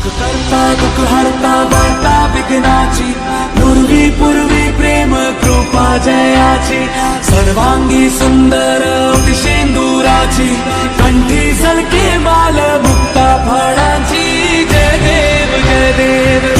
सुख करता, दुख हरता, वार्ता विघ्नाची। पूर्वी पूर्वी प्रेम कृपा जयाची। सर्वांगी सुंदर शेंदुराची कंठी सलके बाल मुक्ता फळाची। जय देव जय देव।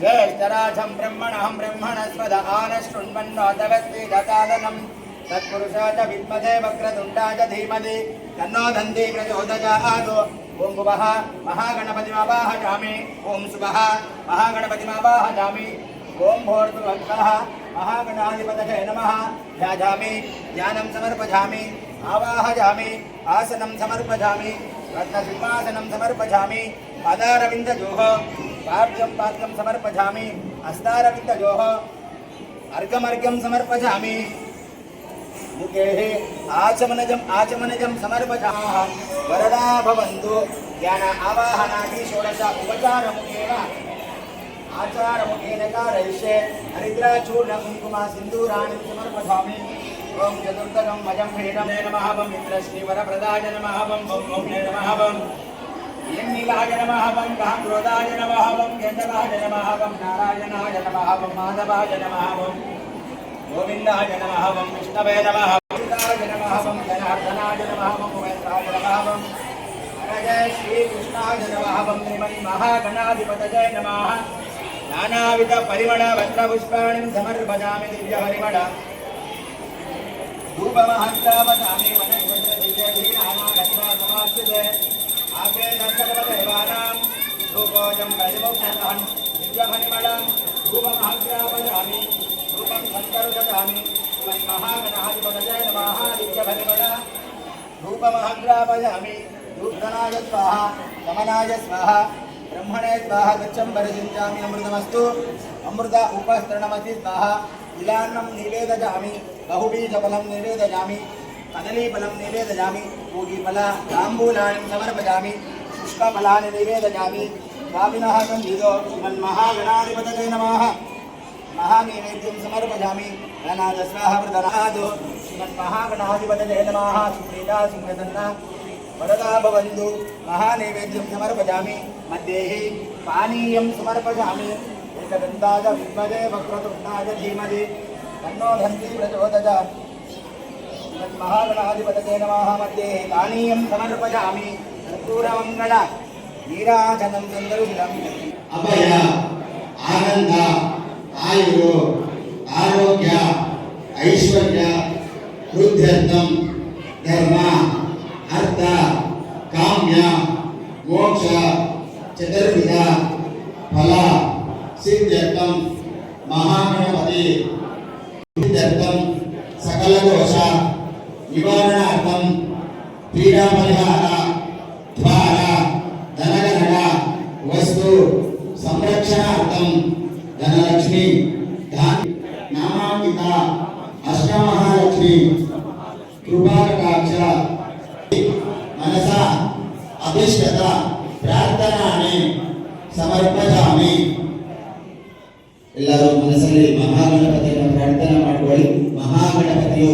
ज्येष्ठराजं ब्रह्मणहं ब्रह्मणस्पद आनशृण्वन्नोतवस्ति दतादनं तत्पुरुषाय विद्महे वक्रतुण्डाय धीमहि तन्नो दन्ति प्रचोदयात् ॐ भुवः महागणपतिमवाहयामि ॐ शुभः महागणपतिमवाहयामि ॐ भोर्भुवन्तः महागणाधिपतये नमः ध्यायामि ध्यानं समर्पयामि आवाहयामि आसनं समर्पयामि रत्नसिंहासनं समर्पयामि पादारविन्दयोः पाठ्यं पात्रं समर्पयामि हस्तारविन्दयोः अर्घमर्घ्यं समर्पयामि मुखेः आचमनजम् आचमनजं समर्पयामः वरदा भवन्तु। ज्ञान आवाहनादि षोडश उपचारमुखेन आचारमुखेन कारयिष्ये हरिद्राचूर्णकुङ्कुमा सिन्दूराणि समर्पयामि ओम चतुर्थकम मजम भेदम नमः वम मित्रश्री वरप्रदाय नमः वम ओम नमः वम नीलाय नमः वं काम्रोदाय नमः वं केशवाय नमः वं नारायणाय नमः वं माधवाय नमः वं गोविन्दाय नमः वं विष्णवे नमः गोविन्दाय नमः वं जनार्दनाय नमः वं गोविन्दाय नमः वं जय श्रीकृष्णाय नमः वं श्रीमन्महागणाधिपतये नमः नानाविध परिमळ वस्त्रपुष्पाणिं समर्पयामि दिव्यपरिमळ धूपमहस्तावतामि वनस्पतिर्दिव्यधीनानागत्वासमास्यते धूपं सत्करुदयामि श्रीमन्महागणाधिपतये नमः स्वाहा स्वाहा। ब्रह्मणे स्वाहा, गच्छं परिचिञ्चामि अमृतमस्तु। अमृत उपस्तरणमसि स्वाहा। तिलान्नं निवेदयामि। बहुबीजफलं निवेदयामि। कदलीफलं निवेदयामि। समर्पयामि। शुष्कफलानि निवेदयामि। स्वामिनः सन्निधो श्रीमन्महागणाधिपतये नमः महानैवेद्यं समर्पयामि गणादस्वाः प्रदनादो श्रीमन्महागणाधिपतये नमः सुप्रीता सिंहसन्ना वरदा भवन्तु महानैवेद्यं समर्पयामि मध्ये पानीयं समर्पयामि एकदन्ताय विद्महे वक्रतुण्डाय धीमहि तन्नो धन्ति प्रचोदयात् श्रीमन्महागणाधिपतये नमः मध्ये पानीयं समर्पयामि कर्पूरमङ्गल నీరాజనం అభయ ఆనంద ఆయు ఆరోగ్య ఐశ్వర్య వృద్ధ్యర్థం ధర్మ అర్థ కామ్య మోక్ష చతుర్విధ ఫల సిద్ధ్యర్థం మహాగణపతి సిద్ధ్యర్థం సకల దోష నివారణార్థం క్రీడా పరిహారా ಧನಲಕ್ಷ್ಮಿ ಧಾನ್ಯ ನಾಮಾಂಕಿತ ಅಷ್ಟಮಹಾಲಕ್ಷ್ಮಿ ಕೃಪಾಕಟಾಕ್ಷ. ಮನಸ ಅಭಿಷ್ಟತ ಪ್ರಾರ್ಥನಾನಿ ಸಮರ್ಪಯಾಮಿ ಎಲ್ಲರೂ ಮನಸ್ಸಲ್ಲಿ ಮಹಾಗಣಪತಿಯನ್ನು ಪ್ರಾರ್ಥನೆ ಮಾಡಿಕೊಳ್ಳಿ. ಮಹಾಗಣಪತಿಯು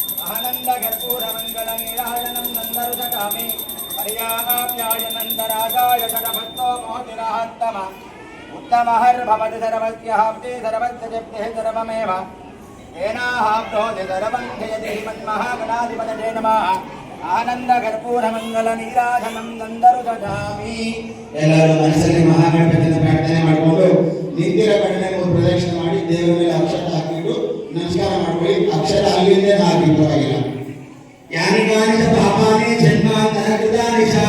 आनन्दकर्पूरमङ्गलनीराजनं नन्दरुषकामि पर्याप्यायनन्दराजाय षडभक्तो मोतिरात्तम उत्तमहर्भवति सर्वस्याप्ति सर्वस्य सर्वमेव येनाहाप्नोति सर्वं जयति श्रीमन्महागणाधिपतये नमः आनन्दकर्पूरमङ्गलनीराजनं नन्दरुषकामि ಎಲ್ಲರೂ ಮನಸ್ಸಲ್ಲಿ ಮಹಾಗಣಪತಿಯನ್ನು ಪ್ರಾರ್ಥನೆ ಮಾಡಿಕೊಂಡು ನಿಂತಿರೋ ಕಡೆ ಮೂರು ಪ್ರದಕ್ಷಿಣೆ ಮಾಡಿ ದೇವರ ಮೇಲೆ ಅಕ್ಷರ ಹಾಕಿಟ್ಟು ನಮಸ್ಕಾರ ಮಾಡ್ಕೊಳ್ಳಿ అక్షర అల్లిందే నాకు ఇప్పుడు అయినా యాని మానిష పాపాన్ని జన్మ తనకుదా నిషా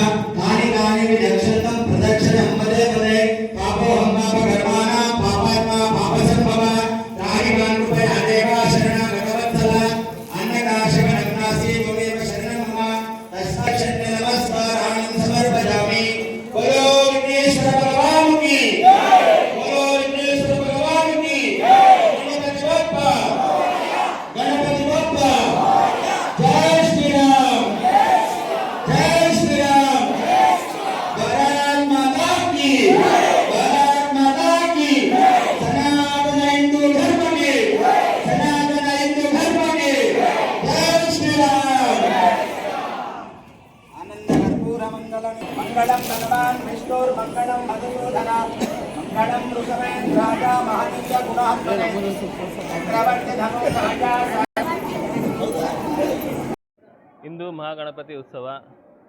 ಇಂದು ಮಹಾಗಣಪತಿ ಉತ್ಸವ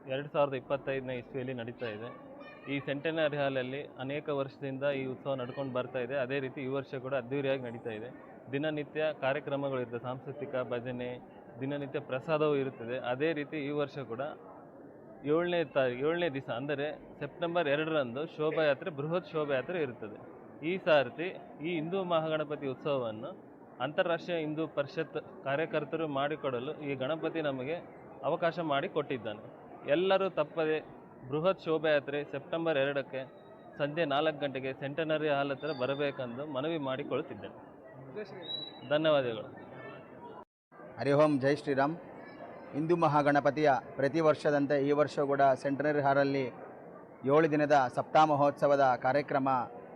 ಎರಡು ಸಾವಿರದ ಇಪ್ಪತ್ತೈದನೇ ಇಸ್ವಿಯಲ್ಲಿ ನಡೀತಾ ಇದೆ. ಈ ಸೆಂಟೆನರಿ ಹಾಲಲ್ಲಿ ಅನೇಕ ವರ್ಷದಿಂದ ಈ ಉತ್ಸವ ನಡ್ಕೊಂಡು ಬರ್ತಾ ಇದೆ. ಅದೇ ರೀತಿ ಈ ವರ್ಷ ಕೂಡ ಅದ್ಧೂರಿಯಾಗಿ ನಡೀತಾ ಇದೆ. ದಿನನಿತ್ಯ ಕಾರ್ಯಕ್ರಮಗಳಿರುತ್ತೆ. ಸಾಂಸ್ಕೃತಿಕ ಭಜನೆ, ದಿನನಿತ್ಯ ಪ್ರಸಾದವೂ ಇರುತ್ತದೆ. ಅದೇ ರೀತಿ ಈ ವರ್ಷ ಕೂಡ ಏಳನೇ ತಾರೀಕು ಏಳನೇ ದಿವಸ, ಅಂದರೆ ಸೆಪ್ಟೆಂಬರ್ ಎರಡರಂದು ಶೋಭಾಯಾತ್ರೆ, ಬೃಹತ್ ಶೋಭಾಯಾತ್ರೆ ಇರುತ್ತದೆ. ಈ ಸಾರ್ತಿ ಈ ಹಿಂದೂ ಮಹಾಗಣಪತಿ ಉತ್ಸವವನ್ನು ಅಂತಾರಾಷ್ಟ್ರೀಯ ಹಿಂದೂ ಪರಿಷತ್ ಕಾರ್ಯಕರ್ತರು ಮಾಡಿಕೊಡಲು ಈ ಗಣಪತಿ ನಮಗೆ ಅವಕಾಶ ಮಾಡಿ ಕೊಟ್ಟಿದ್ದಾನೆ ಎಲ್ಲರೂ ತಪ್ಪದೆ ಬೃಹತ್ ಶೋಭಾಯಾತ್ರೆ ಸೆಪ್ಟೆಂಬರ್ ಎರಡಕ್ಕೆ ಸಂಜೆ ನಾಲ್ಕು ಗಂಟೆಗೆ ಸೆಂಟನರಿ ಹಾಲ್ ಹತ್ತಿರ ಬರಬೇಕೆಂದು ಮನವಿ ಮಾಡಿಕೊಳ್ಳುತ್ತಿದ್ದೇನೆ. ಧನ್ಯವಾದಗಳು. ಹರಿ ಓಂ, ಜೈ ಶ್ರೀರಾಮ್. ಹಿಂದೂ ಮಹಾಗಣಪತಿಯ ಪ್ರತಿ ವರ್ಷದಂತೆ ಈ ವರ್ಷ ಕೂಡ ಸೆಂಟನರಿ ಹಾಲಲ್ಲಿ ಏಳು ದಿನದ ಸಪ್ತಾಹ ಮಹೋತ್ಸವದ ಕಾರ್ಯಕ್ರಮ,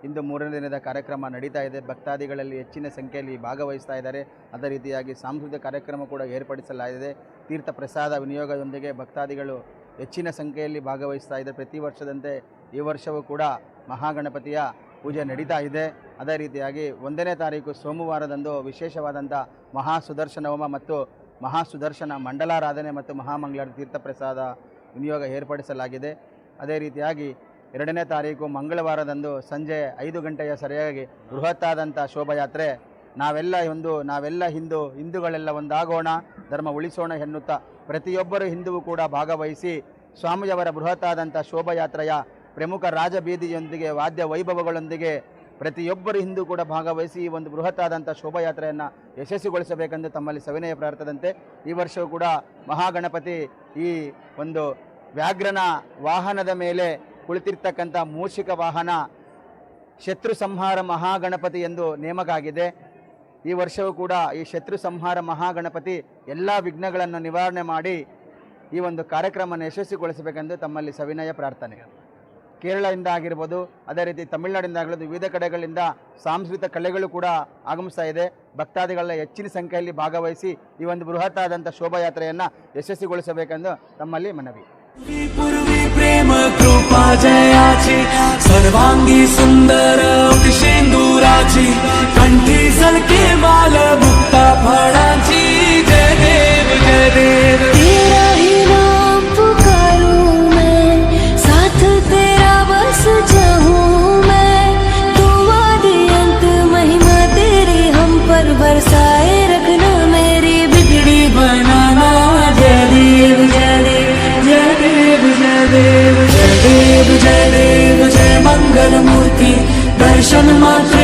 ಇಂದು ಮೂರನೇ ದಿನದ ಕಾರ್ಯಕ್ರಮ ನಡೀತಾ ಇದೆ. ಭಕ್ತಾದಿಗಳಲ್ಲಿ ಹೆಚ್ಚಿನ ಸಂಖ್ಯೆಯಲ್ಲಿ ಭಾಗವಹಿಸ್ತಾ ಇದ್ದಾರೆ. ಅದೇ ರೀತಿಯಾಗಿ ಸಾಂಸ್ಕೃತಿಕ ಕಾರ್ಯಕ್ರಮ ಕೂಡ ಏರ್ಪಡಿಸಲಾಗಿದೆ. ತೀರ್ಥ ಪ್ರಸಾದ ವಿನಿಯೋಗದೊಂದಿಗೆ ಭಕ್ತಾದಿಗಳು ಹೆಚ್ಚಿನ ಸಂಖ್ಯೆಯಲ್ಲಿ ಭಾಗವಹಿಸ್ತಾ ಇದೆ. ಪ್ರತಿ ವರ್ಷದಂತೆ ಈ ವರ್ಷವೂ ಕೂಡ ಮಹಾಗಣಪತಿಯ ಪೂಜೆ ನಡೀತಾ ಇದೆ. ಅದೇ ರೀತಿಯಾಗಿ ಒಂದನೇ ತಾರೀಕು ಸೋಮವಾರದಂದು ವಿಶೇಷವಾದಂಥ ಮಹಾ ಸುದರ್ಶನ ಹೋಮ ಮತ್ತು ಮಹಾ ಸುದರ್ಶನ ಮಂಡಲಾರಾಧನೆ ಮತ್ತು ಮಹಾಮಂಗಳಾರ ತೀರ್ಥಪ್ರಸಾದ ವಿನಿಯೋಗ ಏರ್ಪಡಿಸಲಾಗಿದೆ. ಅದೇ ರೀತಿಯಾಗಿ ಎರಡನೇ ತಾರೀಕು ಮಂಗಳವಾರದಂದು ಸಂಜೆ ಐದು ಗಂಟೆಯ ಸರಿಯಾಗಿ ಬೃಹತ್ತಾದಂಥ ಶೋಭಾಯಾತ್ರೆ. ನಾವೆಲ್ಲ ಒಂದು, ನಾವೆಲ್ಲ ಹಿಂದೂ, ಹಿಂದೂಗಳೆಲ್ಲ ಒಂದಾಗೋಣ, ಧರ್ಮ ಉಳಿಸೋಣ ಎನ್ನುತ್ತಾ ಪ್ರತಿಯೊಬ್ಬರು ಹಿಂದೂ ಕೂಡ ಭಾಗವಹಿಸಿ ಸ್ವಾಮಿಯವರ ಬೃಹತ್ತಾದಂಥ ಶೋಭಾಯಾತ್ರೆಯ ಪ್ರಮುಖ ರಾಜಬೀದಿಯೊಂದಿಗೆ, ವಾದ್ಯ ವೈಭವಗಳೊಂದಿಗೆ ಪ್ರತಿಯೊಬ್ಬರು ಹಿಂದೂ ಕೂಡ ಭಾಗವಹಿಸಿ ಈ ಒಂದು ಬೃಹತ್ತಾದಂಥ ಶೋಭಾಯಾತ್ರೆಯನ್ನು ಯಶಸ್ವಿಗೊಳಿಸಬೇಕೆಂದು ತಮ್ಮಲ್ಲಿ ಸವಿನಯ ಪ್ರಾರ್ಥದಂತೆ ಈ ವರ್ಷವೂ ಕೂಡ ಮಹಾಗಣಪತಿ ಈ ಒಂದು ವ್ಯಾಘ್ರನ ವಾಹನದ ಮೇಲೆ ಕುಳಿತಿರ್ತಕ್ಕಂಥ ಮೂಷಿಕ ವಾಹನ ಶತ್ರು ಸಂಹಾರ ಮಹಾಗಣಪತಿ ಎಂದು ನೇಮಕ ಆಗಿದೆ. ಈ ವರ್ಷವೂ ಕೂಡ ಈ ಶತ್ರು ಸಂಹಾರ ಮಹಾಗಣಪತಿ ಎಲ್ಲ ವಿಘ್ನಗಳನ್ನು ನಿವಾರಣೆ ಮಾಡಿ ಈ ಒಂದು ಕಾರ್ಯಕ್ರಮವನ್ನು ಯಶಸ್ವಿಗೊಳಿಸಬೇಕೆಂದು ತಮ್ಮಲ್ಲಿ ಸವಿನಯ ಪ್ರಾರ್ಥನೆ. ಕೇರಳದಿಂದ ಆಗಿರ್ಬೋದು, ಅದೇ ರೀತಿ ತಮಿಳುನಾಡಿಂದ ಆಗಿರ್ಬೋದು, ವಿವಿಧ ಕಡೆಗಳಿಂದ ಸಾಂಸ್ಕೃತಿಕ ಕಲೆಗಳು ಕೂಡ ಆಗಮಿಸ್ತಾ ಇದೆ. ಭಕ್ತಾದಿಗಳ ಹೆಚ್ಚಿನ ಸಂಖ್ಯೆಯಲ್ಲಿ ಭಾಗವಹಿಸಿ ಈ ಒಂದು ಬೃಹತ್ತಾದಂಥ ಶೋಭಾಯಾತ್ರೆಯನ್ನು ಯಶಸ್ವಿಗೊಳಿಸಬೇಕೆಂದು ತಮ್ಮಲ್ಲಿ ಮನವಿ. पाजयाची सर्वांगी सुंदर सिंदूराची कंठी सलके मा much.